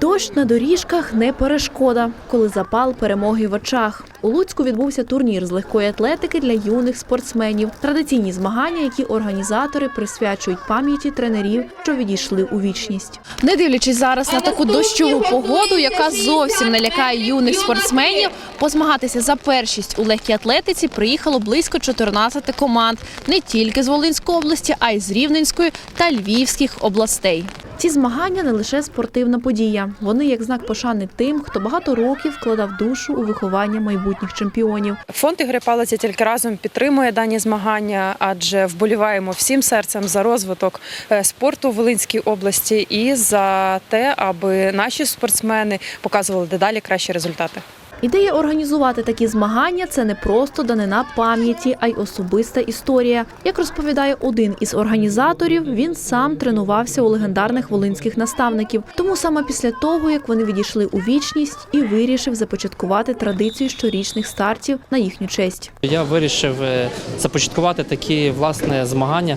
Дощ на доріжках не перешкода, коли запал перемоги в очах. У Луцьку відбувся турнір з легкої атлетики для юних спортсменів. Традиційні змагання, які організатори присвячують пам'яті тренерів, що відійшли у вічність. Не дивлячись зараз на таку дощову погоду, яка зовсім не лякає юних спортсменів, позмагатися за першість у легкій атлетиці приїхало близько 14 команд не тільки з Волинської області, а й з Рівненської та Львівських областей. Ці змагання не лише спортивна подія. Вони як знак пошани тим, хто багато років вкладав душу у виховання майбутніх чемпіонів. Фонд Ігри Палиця тільки разом підтримує дані змагання, адже вболіваємо всім серцем за розвиток е, спорту в Волинській області і за те, аби наші спортсмени показували дедалі кращі результати. Ідея організувати такі змагання це не просто данина пам'яті, а й особиста історія. Як розповідає один із організаторів, він сам тренувався у легендарних волинських наставників. Тому саме після того, як вони відійшли у вічність, і вирішив започаткувати традицію щорічних стартів на їхню честь. Я вирішив е, започаткувати такі власне змагання.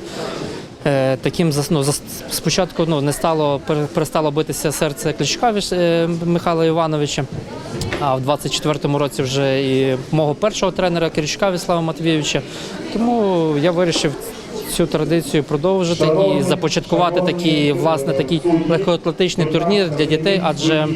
Е, Таким ну, спочатку ну, не стало перестало битися серце Кличка е, Михайла Івановича. А в 24-му році вже і мого першого тренера Киричка Віслава Матвійовича. Тому я вирішив цю традицію продовжити і започаткувати такий, власне, такий легкоатлетичний турнір для дітей, адже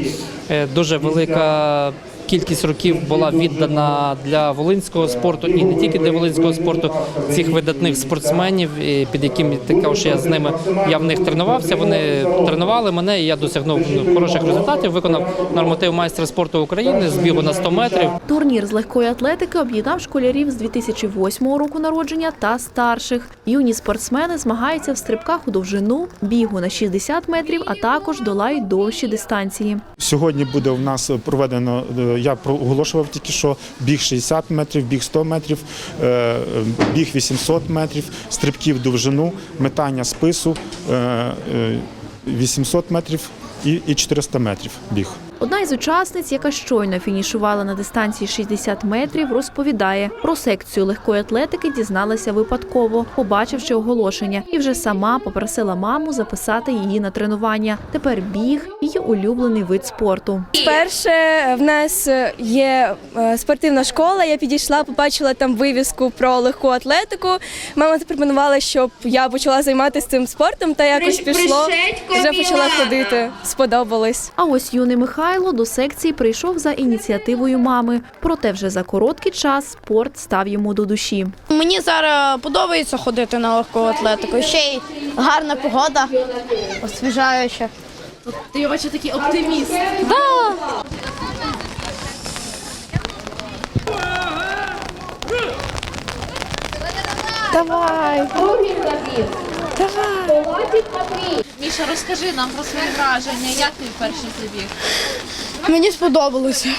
е, дуже велика кількість років була віддана для волинського спорту і не тільки для волинського спорту цих видатних спортсменів, під яким також я з ними я в них тренувався. Вони тренували мене, і я досягнув ну, хороших результатів. Виконав норматив майстра спорту України з бігу на 100 метрів. Турнір з легкої атлетики об'єднав школярів з 2008 року народження та старших. Юні спортсмени змагаються в стрибках у довжину, бігу на 60 метрів, а також долають довші дистанції. Сьогодні буде у нас проведено, е, я оголошував тільки що біг 60 метрів, біг 100 метрів, е, біг 800 метрів, стрибків довжину, метання спису е, е, 800 метрів і 400 метрів біг. Одна із учасниць, яка щойно фінішувала на дистанції 60 метрів, розповідає про секцію легкої атлетики. Дізналася випадково, побачивши оголошення, і вже сама попросила маму записати її на тренування. Тепер біг її улюблений вид спорту. Перше, в нас є е, спортивна школа. Я підійшла, побачила там вивіску про легку атлетику. Мама запропонувала, щоб я почала займатися цим спортом, та якось пішло. Вже почала ходити. Сподобалось. А ось юний Михайло до секції прийшов за ініціативою мами. Проте вже за короткий час спорт став йому до душі. Мені зараз подобається ходити на легку атлетику. Ще й гарна погода, освіжаюча. Ти я бачу такий оптиміст. Давай. Міша, розкажи нам про свої враження. Як ти перший забіг? Мені сподобалося.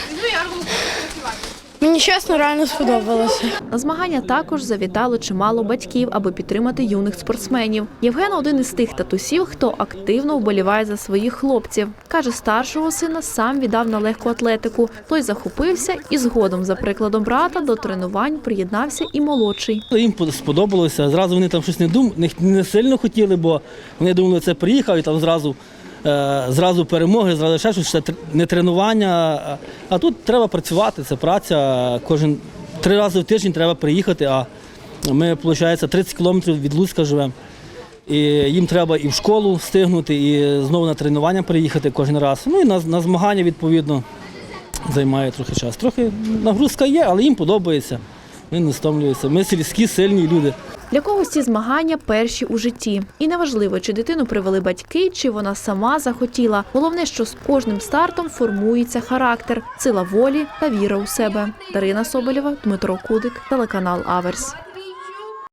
Мені чесно, реально сподобалося. На змагання також завітало чимало батьків, аби підтримати юних спортсменів. Євген один із тих татусів, хто активно вболіває за своїх хлопців. Каже, старшого сина сам віддав на легку атлетику. Той захопився і згодом, за прикладом брата, до тренувань приєднався і молодший. Їм сподобалося. Зразу вони там щось не дум, не, сильно хотіли, бо вони думали, це приїхав і там зразу, зразу перемоги, зразу ще щось, тр- не тренування. А тут треба працювати, це праця. Кожен три рази в тиждень треба приїхати. А ми, виходить, 30 кілометрів від Луцька живемо. І їм треба і в школу встигнути, і знову на тренування приїхати кожен раз. Ну і на, на змагання відповідно займає трохи час. Трохи нагрузка є, але їм подобається. Вони не стомлюються. Ми сільські, сильні люди. Для когось ці змагання перші у житті. І неважливо, чи дитину привели батьки, чи вона сама захотіла. Головне, що з кожним стартом формується характер, сила волі та віра у себе. Дарина Соболєва, Дмитро Кудик, телеканал Аверс.